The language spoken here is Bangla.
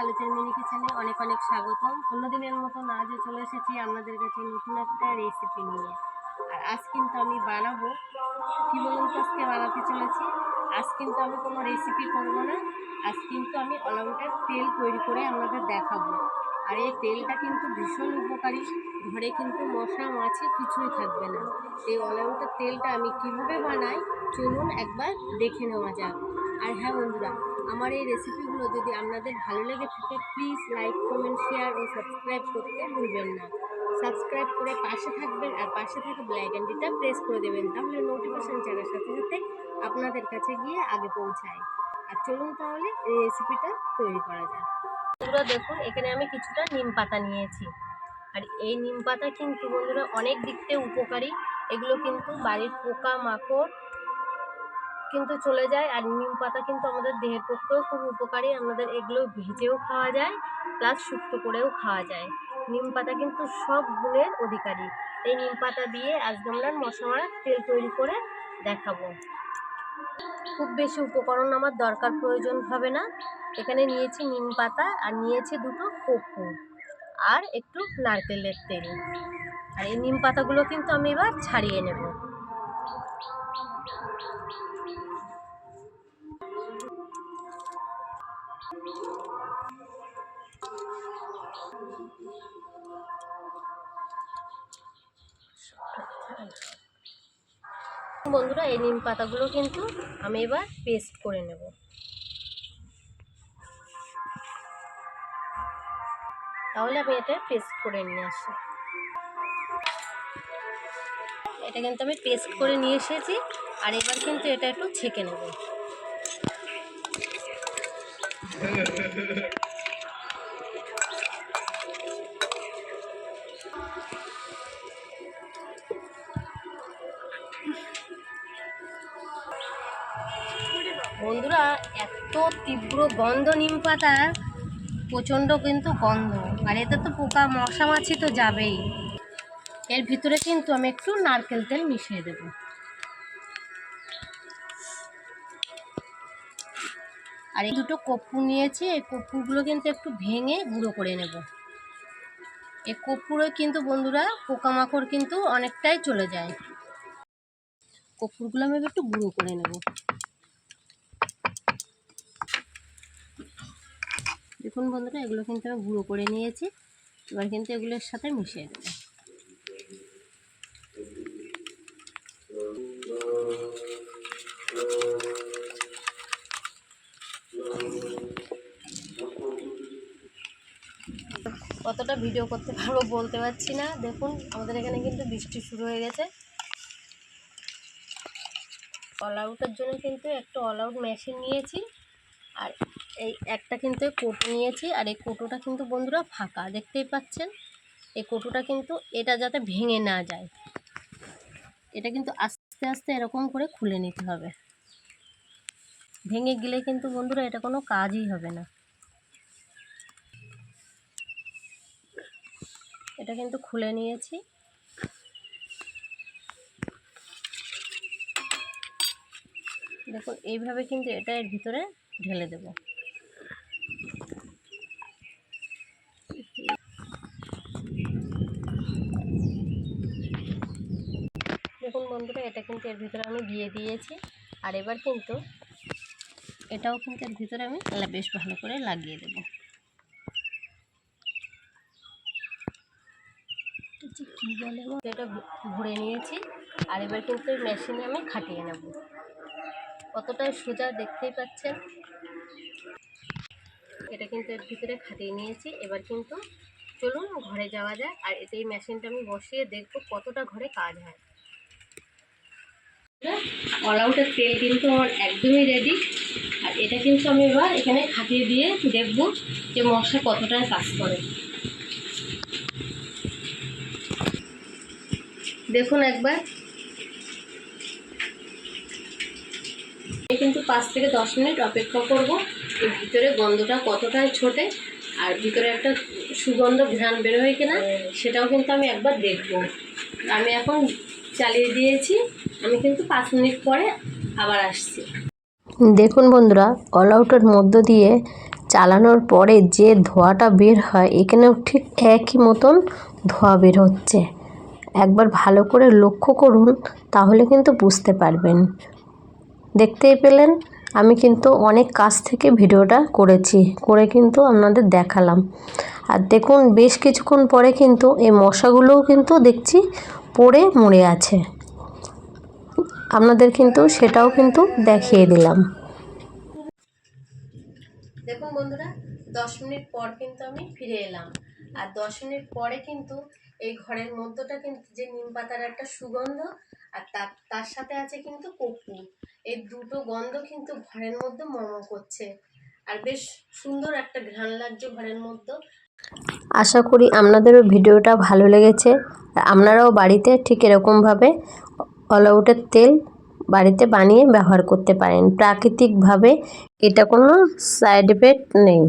পালিতের মিনি কিচেনে অনেক অনেক স্বাগতম। অন্যদিনের মতো না যে চলে এসেছি আপনাদের কাছে নতুন একটা রেসিপি নিয়ে। আর আজ কিন্তু আমি বানাবো, কী বলুন তো আজকে বানাতে চলেছি? আজ কিন্তু আমি কোনো রেসিপি করব না। আজ কিন্তু আমি অলআউটের তেল তৈরি করে আপনাদের দেখাবো। আর এই তেলটা কিন্তু ভীষণ উপকারী। ঘরে কিন্তু মশা, মাছি কিছুই থাকবে না। এই অলআউটের তেলটা আমি কীভাবে বানাই? চলুন একবার দেখে নেওয়া যাক। আর হ্যাঁ বন্ধুরা আমার এই রেসিপিগুলো যদি আপনাদের ভালো লেগে থাকে প্লিজ লাইক কমেন্ট শেয়ার ও সাবস্ক্রাইব করতে ভুলবেন না। সাবস্ক্রাইব করে পাশে থাকবেন আর পাশে থাকা ব্ল্যাক অ্যান্ডিটা প্রেস করে দেবেন, তাহলে নোটিফিকেশান চালার সাথে সাথে আপনাদের কাছে গিয়ে আগে পৌঁছায়। আর চলুন তাহলে এই রেসিপিটা তৈরি করা যাক। বন্ধুরা দেখুন, এখানে আমি কিছুটা নিম পাতা নিয়েছি। আর এই নিম পাতা কিন্তু বন্ধুরা অনেক দিক থেকে উপকারী। এগুলো কিন্তু বাড়ির পোকা মাকড় কিন্তু চলে যায়। আর নিম পাতা কিন্তু আমাদের দেহের পক্ষেও খুব উপকারী। আমাদের এগুলো ভেজেও খাওয়া যায় প্লাস শুক্তো করেও খাওয়া যায়। নিম পাতা কিন্তু সব গুণের অধিকারী। এই নিম পাতা দিয়ে আজকে আমরা মশলা তেল তৈরি করে দেখাবো। খুব বেশি উপকরণ আমার দরকার প্রয়োজন হবে না। এখানে নিয়েছি নিম পাতা আর নিয়েছি দুটো কর্পূর আর একটু নারকেলের তেল। আর এই নিম পাতাগুলো কিন্তু আমি এবার ছাড়িয়ে নেব। বন্ধুরা, এই নিম পাতাগুলো কিন্তু আমি এবার পেস্ট করে নেব। তাহলে আমি এটা পেস্ট করে নিয়ে আসি। এটা কিন্তু আমি পেস্ট করে নিয়ে এসেছি, আর এবার কিন্তু এটা একটু ছেঁকে নেব। বন্ধুরা, এত তীব্র গন্ধ নিম পাতার প্রচণ্ড কিন্তু গন্ধ। আর এতে তো পোকা, মশা মাছি তো যাবেই। এর ভিতরে কিন্তু আমি একটু নারকেল তেল মিশিয়ে দেব। আর এই দুটো কর্পূর নিয়েছি, এই কর্পূরগুলো কিন্তু একটু ভেঙে গুঁড়ো করে নেব। এই কর্পূরে কিন্তু বন্ধুরা পোকামাকড় কিন্তু অনেকটাই চলে যায়। কর্পূরগুলো আমি একটু গুঁড়ো করে নেব। দেখুন বন্ধুরা, এগুলো কিন্তু আমি গুঁড়ো করে নিয়েছি। এবার কিন্তু এগুলোর সাথে মিশিয়ে দেবো। কতটা ভিডিও করতে পারব বলতে পারছি না। দেখুন, আমাদের এখানে কিন্তু বৃষ্টি শুরু হয়ে গেছে। অল আউটের জন্য কিন্তু একটা অল আউট মেশিন নিয়েছি। আর এই একটা কিন্তু কোটো নিয়েছি। আর এই কোটোটা কিন্তু বন্ধুরা ফাঁকা, দেখতেই পাচ্ছেন? এই কোটোটা কিন্তু এটা যাতে ভেঙে না যায়। এটা কিন্তু আস্তে আস্তে এরকম করে খুলে নিতে হবে। ভেঙে গেলে কিন্তু বন্ধুরা এটা কোনো কাজই হবে না। এটা কিন্তু খুলে নিয়েছি। দেখুন, এইভাবে কিন্তু এটা এর ভিতরে ঢেলে দেব। দেখুন বন্ধুরা, এটা কিন্তু এর ভিতরে আমি দিয়ে দিয়েছি। আর এবার কিন্তু এটাও কিন্তু এর ভিতরে আমি বেশ ভালো করে লাগিয়ে দেব। কী বলে এটা ভরে নিয়েছি। আর এবার কিন্তু মেশিনে আমি খাটিয়ে নেব। কতটাই সোজা দেখতেই পাচ্ছেন? এটা কিন্তু এর ভিতরে খাটিয়ে নিয়েছি। এবার কিন্তু চলুন ঘরে যাওয়া যায় আর এতে এই মেশিনটা আমি বসিয়ে দেখব কতটা ঘরে কাজ হয়। অল আউটের তেল কিন্তু আমার একদমই রেডি আর এটা কিন্তু আমি এবার এখানে খাটিয়ে দিয়ে দেখব যে মশলা কতটা কাজ করে। দেখুন একবার। কিন্তু পাঁচ থেকে দশ মিনিট অপেক্ষা করব। এর ভিতরে গন্ধটা কতটা ছোটে আর ভিতরে একটা সুগন্ধ ঘ্রাণ বেরোয় কিনা, সেটাও কিন্তু আমি একবার দেখব। আমি এখন চালিয়ে দিয়েছি। আমি কিন্তু পাঁচ মিনিট পরে আবার আসছি। দেখুন বন্ধুরা অল আউটের মধ্য দিয়ে চালানোর পরে যে ধোঁয়াটা বের হয়, এখানেও ঠিক একই মতন ধোঁয়া বের হচ্ছে। একবার ভালো করে লক্ষ্য করুন, তাহলে কিন্তু বুঝতে পারবেন। দেখতেই পেলেন, আমি কিন্তু অনেক কাছ থেকে ভিডিওটা করেছি, করে কিন্তু আপনাদের দেখালাম। আর দেখুন, বেশ কিছুক্ষণ পরে কিন্তু এই মশাগুলোও কিন্তু দেখছি পড়ে মরে আছে। আপনাদের কিন্তু সেটাও কিন্তু দেখিয়ে দিলাম। দেখুন বন্ধুরা, দশ মিনিট পর কিন্তু আমি ফিরে এলাম। আর দশ মিনিট পরে কিন্তু এই ঘরের মধ্যটা কিন্তু যে নিম পাতার একটা সুগন্ধ আর তার তার সাথে আছে কিন্তু কর্পূর এই দুটো গন্ধ কিন্তু ঘরের মধ্যে মম করছে। আর বেশ সুন্দর একটা ঘ্রাণ লাগছে ঘরের মধ্যে। আশা করি আপনাদেরও ভিডিওটা ভালো লেগেছে। আপনারাও বাড়িতে ঠিক এরকমভাবে অল আউটের তেল বাড়িতে বানিয়ে ব্যবহার করতে পারেন। প্রাকৃতিকভাবে এটা কোনো সাইড এফেক্ট নেই।